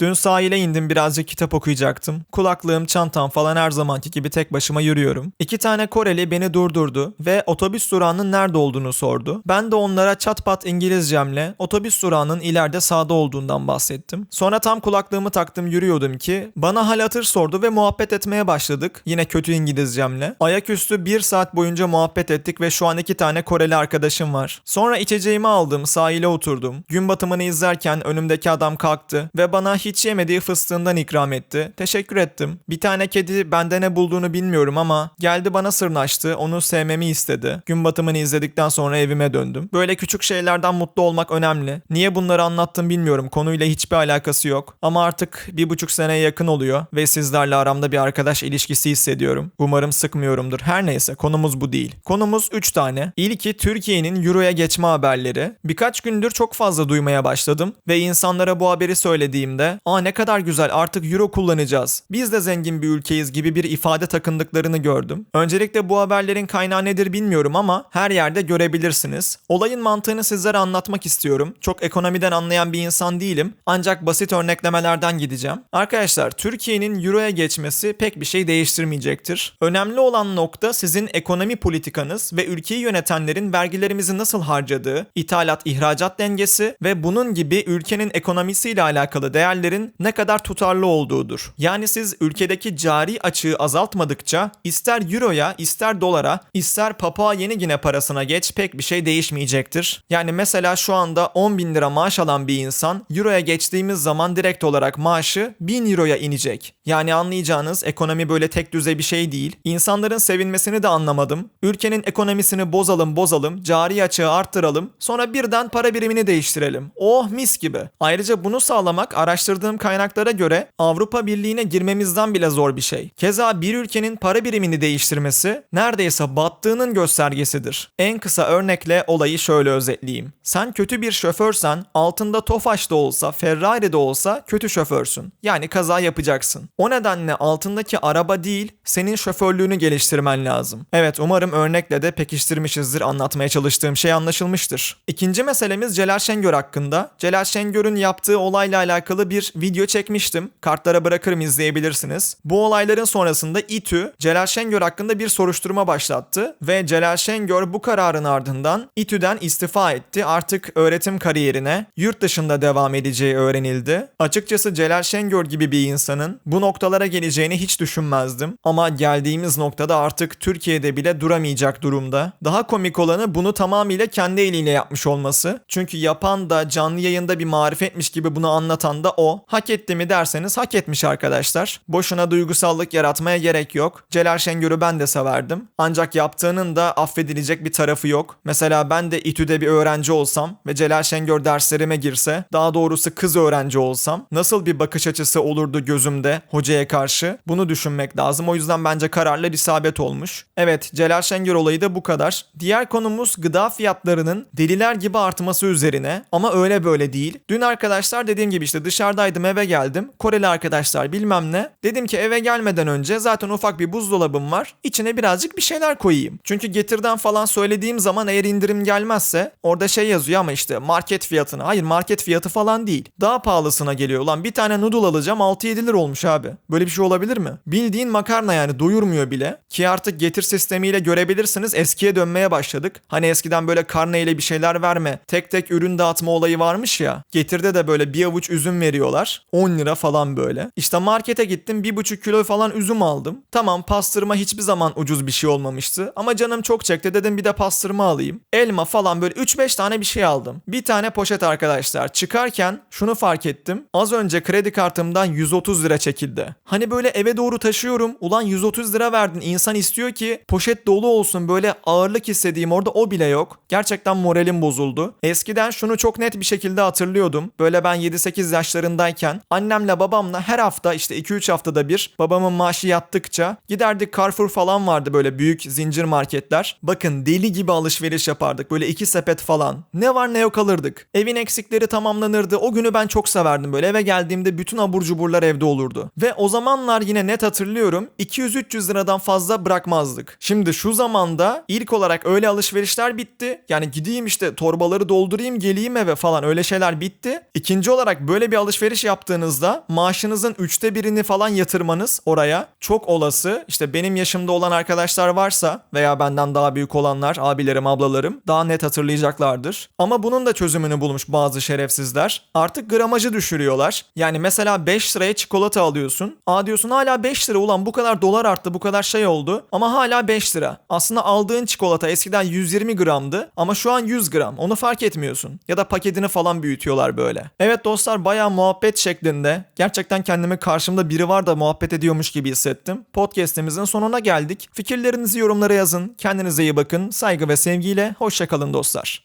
Dün sahile indim birazcık kitap okuyacaktım. Kulaklığım, çantam falan her zamanki gibi tek başıma yürüyorum. İki tane Koreli beni durdurdu ve otobüs durağının nerede olduğunu sordu. Ben de onlara çat pat İngilizcemle otobüs durağının ileride sağda olduğundan bahsettim. Sonra tam kulaklığımı taktım yürüyordum ki bana hal hatır sordu ve muhabbet etmeye başladık. Yine kötü İngilizcemle. Ayaküstü bir saat boyunca muhabbet ettik ve şu an iki tane Koreli arkadaşım var. Sonra içeceğimi aldım, sahile oturdum. Gün batımını izlerken önümdeki adam kalktı ve bana hiç yemediği fıstığından ikram etti. Teşekkür ettim. Bir tane kedi bende ne bulduğunu bilmiyorum ama geldi bana sırnaştı, onu sevmemi istedi. Gün batımını izledikten sonra evime döndüm. Böyle küçük şeylerden mutlu olmak önemli. Niye bunları anlattım bilmiyorum. Konuyla hiçbir alakası yok. Ama artık bir buçuk seneye yakın oluyor ve sizlerle aramda bir arkadaş ilişkisi hissediyorum. Umarım sıkmıyorumdur. Her neyse konumuz bu değil. Konumuz 3 tane. İlki Türkiye'nin Euro'ya geçme haberleri. Birkaç gündür çok fazla duymaya başladım ve insanlara bu haberi söylediğimde ''Aa ne kadar güzel artık Euro kullanacağız. Biz de zengin bir ülkeyiz.'' gibi bir ifade takındıklarını gördüm. Öncelikle bu haberlerin kaynağı nedir bilmiyorum ama her yerde görebilirsiniz. Olayın mantığını sizlere anlatmak istiyorum. Çok ekonomiden anlayan bir insan değilim. Ancak basit örneklemelerden gideceğim. Arkadaşlar Türkiye'nin Euro'ya geçmesi pek bir şey değiştirmeyecektir. Önemli olan nokta sizin ekonomi politikanız ve ülkeyi yönetenlerin vergilerimizi nasıl harcadığı, ithalat ihracat dengesi ve bunun gibi ülkenin ekonomisiyle alakalı değerlerin ne kadar tutarlı olduğudur. Yani siz ülkedeki cari açığı azaltmadıkça ister euroya, ister dolara, ister Papua Yeni Gine parasına geç pek bir şey değişmeyecektir. Yani mesela şu anda 10 bin lira maaş alan bir insan euroya geçtiğimiz zaman direkt olarak maaşı 1000 euroya inecek. Yani anlayacağınız ekonomi böyle tek düze bir şey değil. İnsanların sevinmesini de anlamadım. Ülkenin ekonomisini bozalım bozalım, cari açığı arttıralım, sonra birden para birimini değiştirelim. Oh mis gibi. Ayrıca bunu sağlamak araştırdığım kaynaklara göre Avrupa Birliği'ne girmemizden bile zor bir şey. Keza bir ülkenin para birimini değiştirmesi neredeyse battığının göstergesidir. En kısa örnekle olayı şöyle özetleyeyim. Sen kötü bir şoförsen altında Tofaş da olsa Ferrari de olsa kötü şoförsün. Yani kaza yapacaksın. O nedenle altındaki araba değil senin şoförlüğünü geliştirmen lazım. Evet umarım örnekle de pekiştirmişizdir anlatmaya çalıştığım şey anlaşılmıştır. İkinci meselemiz Celal Şengör hakkında. Celal Şengör'ün yaptığı olayla alakalı bir video çekmiştim. Kartlara bırakırım izleyebilirsiniz. Bu olayların sonrasında İTÜ Celal Şengör hakkında bir soruşturma başlattı ve Celal Şengör bu kararın ardından İTÜ'den istifa etti. Artık öğretim kariyerine yurt dışında devam edeceği öğrenildi. Açıkçası Celal Şengör gibi bir insanın bu noktalara geleceğini hiç düşünmezdim. Ama geldiğimiz noktada artık Türkiye'de bile duramayacak durumda. Daha komik olanı bunu tamamıyla kendi eliyle yapmış olması. Çünkü yapan da canlı yayında bir marifetmiş gibi bunu anlatan da o. Hak etti mi derseniz hak etmiş arkadaşlar. Boşuna duygusallık yaratmaya gerek yok. Celal Şengör'ü ben de severdim. Ancak yaptığının da affedilecek bir tarafı yok. Mesela ben de İTÜ'de bir öğrenci olsam ve Celal Şengör derslerime girse, daha doğrusu kız öğrenci olsam nasıl bir bakış açısı olurdu gözümde hocaya karşı? Bunu düşünmek lazım. O yüzden bence kararlar isabet olmuş. Evet, Celal Şengör olayı da bu kadar. Diğer konumuz gıda fiyatlarının deliler gibi artması üzerine ama öyle böyle değil. Dün arkadaşlar dediğim gibi işte dışarıdaydım eve geldim. Koreli arkadaşlar bilmem ne. Dedim ki eve gelmeden önce zaten ufak bir buzdolabım var. İçine birazcık bir şeyler koyayım. Çünkü getirden falan söylediğim zaman eğer indirim gelmezse orada şey yazıyor ama işte market fiyatına. Hayır market fiyatı falan değil. Daha pahalısına geliyor. Ulan bir tane noodle alacağım 6-7 lira olmuş abi. Böyle bir şey olabilir mi? Bildiğin makarna yani doyurmuyor bile. Ki artık getir sistemiyle görebilirsiniz eskiye dönmeye başladık. Hani eskiden böyle karneyle bir şeyler verme, tek tek ürün dağıtma olayı varmış ya. Getirde de böyle bir avuç üzüm veriyorlar. 10 lira falan böyle. İşte markete gittim 1,5 kilo falan üzüm aldım. Tamam pastırma hiçbir zaman ucuz bir şey olmamıştı. Ama canım çok çekti dedim bir de pastırma alayım. Elma falan böyle 3-5 tane bir şey aldım. Bir tane poşet arkadaşlar. Çıkarken şunu fark ettim. Az önce kredi kartımdan 130 lira çekildi. Hani böyle eve doğru taşıyorum. Ulan 130 lira verdin. İnsan istiyor ki poşet dolu olsun böyle ağırlık hissedeyim. Orada o bile yok. Gerçekten moralim bozuldu. Eskiden şunu çok net bir şekilde hatırlıyordum. Böyle ben 7-8 yaşlarındayken annemle babamla her hafta işte 2-3 haftada bir babamın maaşı yattıkça giderdik Carrefour falan vardı böyle büyük zincir marketler. Bakın deli gibi alışveriş yapardık. Böyle iki sepet falan. Ne var ne yok alırdık. Evin eksikleri tamamlanırdı. O günü ben çok severdim böyle. Eve geldiğimde bütün abur cuburlar evde olurdu. Ve o zamanlar yine net hatırlıyorum 200-300 liradan fazla bırakmazdık. Şimdi şu zamanda ilk olarak öyle alışverişler bitti. Yani gideyim işte torbaları doldurayım geleyim eve falan öyle şeyler bitti. İkinci olarak böyle bir alışveriş yaptığınızda maaşınızın üçte birini falan yatırmanız oraya çok olası. İşte benim yaşımda olan arkadaşlar varsa veya benden daha büyük olanlar, abilerim, ablalarım daha net hatırlayacaklardır. Ama bunun da çözümünü bulmuş bazı şerefsizler. Artık gramajı düşürüyorlar. Yani mesela 5 liraya çikolata alıyorsun. Aa diyorsun hala 5 lira ulan bu kadar dolar arttı bu kadar şey oldu. Ama hala 5 lira. Aslında aldığın çikolata eskiden 120 gramdı ama şu an 100 gram. Onu fark etmiyorsun. Ya da paketini falan büyütüyorlar böyle. Evet dostlar bayağı muhabbet şeklinde. Gerçekten kendimi karşımda biri var da muhabbet ediyormuş gibi hissettim. Podcast'imizin sonuna geldik. Fikirlerinizi yorumlara yazın. Kendinize iyi bakın. Saygı ve sevgiyle. Hoşçakalın dostlar.